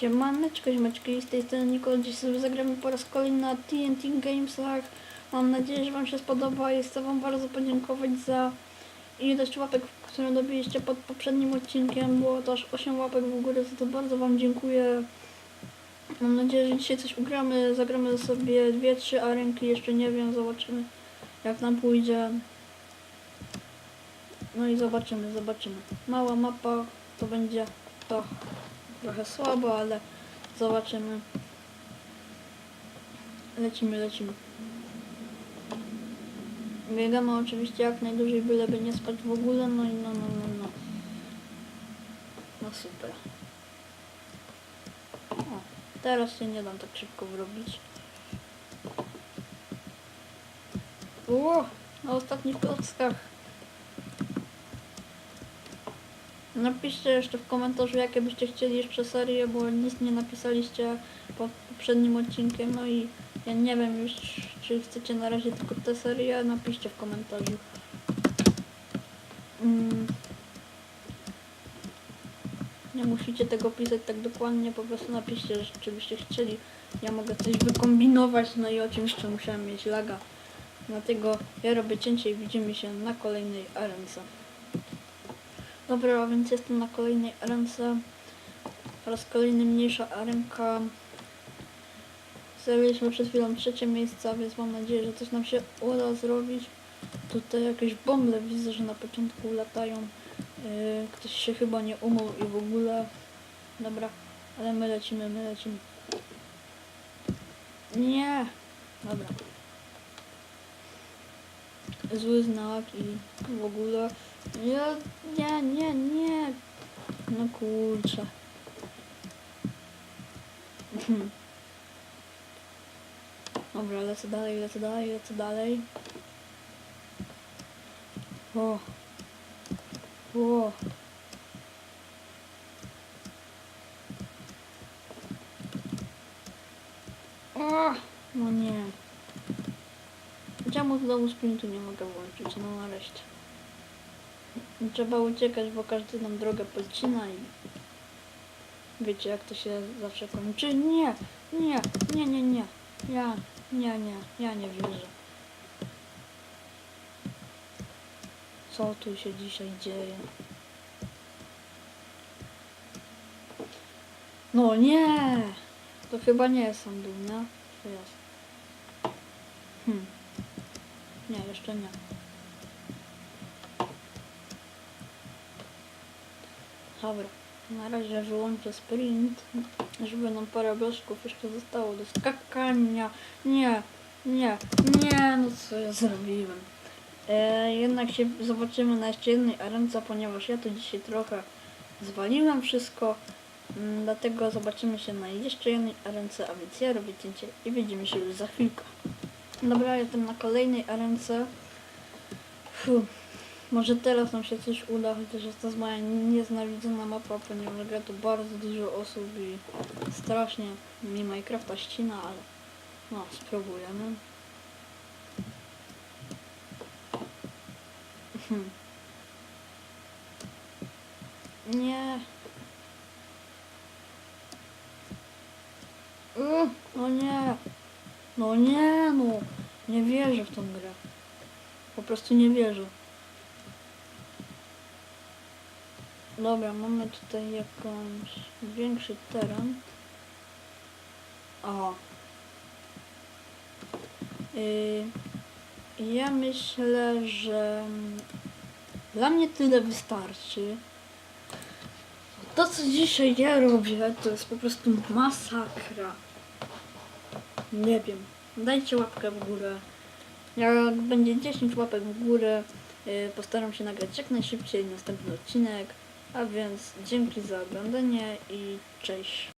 Siemaneczko, ziomeczki, z tej strony Niko. Dziś sobie zagramy po raz kolejny na TNT Gamesach. Mam nadzieję, że Wam się spodoba i chcę Wam bardzo podziękować za ilość łapek, które dobiliście pod poprzednim odcinkiem. Było to aż 8 łapek w górę, za to bardzo Wam dziękuję. Mam nadzieję, że dzisiaj coś ugramy. Zagramy sobie 2-3 arenki, jeszcze nie wiem, zobaczymy jak nam pójdzie. No i zobaczymy, zobaczymy. Mała mapa to będzie to trochę słabo, ale zobaczymy. Lecimy, lecimy. Biegamy oczywiście jak najdłużej, byleby nie spać w ogóle, no i no, no, no, no. No super. O, teraz się nie dam tak szybko wyrobić. Ło, na ostatnich klockach. Napiszcie jeszcze w komentarzu, jakie byście chcieli jeszcze serie, bo nic nie napisaliście pod poprzednim odcinkiem. No i ja nie wiem już, czy chcecie na razie tylko tę serię. Napiszcie w komentarzu. Mm. Nie musicie tego pisać tak dokładnie, po prostu napiszcie, czy byście chcieli. Ja mogę coś wykombinować, no i oczywiście musiałem mieć laga. Dlatego ja robię cięcie i widzimy się na kolejnej arence. Dobra, a więc jestem na kolejnej arence. Po raz kolejny mniejsza arenka. Zajęliśmy przed chwilą trzecie miejsce, więc mam nadzieję, że coś nam się uda zrobić. Tutaj jakieś bomby widzę, że na początku latają. Yy, ktoś się chyba nie umył i w ogóle. Dobra, ale my lecimy, my lecimy. Nie! Dobra. Zły znak i w ogóle. Ja, nie, nie, nie. No kurczę. Dobra, lecę dalej, lecę dalej, lecę dalej. O. O. O. No nie. Czemu znowu sprintu nie mogę włączyć? No nareszcie. Trzeba uciekać, bo każdy nam drogę podcina i wiecie jak to się zawsze kończy. Nie, nie, nie, nie, nie. Ja, nie, nie, ja nie wierzę. Co tu się dzisiaj dzieje? No nie! To chyba nie jest on dół, nie? Czy jest? Hmm. Nie, jeszcze nie. Dobra, na razie wyłączę sprint, żeby nam parę blaszków jeszcze zostało do skakania. Nie, nie, nie, no co ja zrobiłem. E, jednak się zobaczymy na jeszcze jednej arence, ponieważ ja tu dzisiaj trochę zwaliłem wszystko. Mm, Dlatego zobaczymy się na jeszcze jednej arence, a więc ja robię cięcie i widzimy się już za chwilkę. Dobra, jestem na kolejnej arence. Może teraz nam się coś uda, chociaż jest to moja nieznawidzona mapa, ponieważ gra tu bardzo dużo osób i strasznie mi Minecrafta ścina, ale no, spróbujemy. Hmm. Nie. Uh, no nie. No nie, no. Nie wierzę w tą grę. Po prostu nie wierzę. Dobra, mamy tutaj jakąś większy teren. O. Yy, ja myślę, że dla mnie tyle wystarczy. To, co dzisiaj ja robię, to jest po prostu masakra. Nie wiem. Dajcie łapkę w górę. Jak będzie 10 łapek w górę, yy, postaram się nagrać jak najszybciej następny odcinek. A więc dzięki za oglądanie i cześć.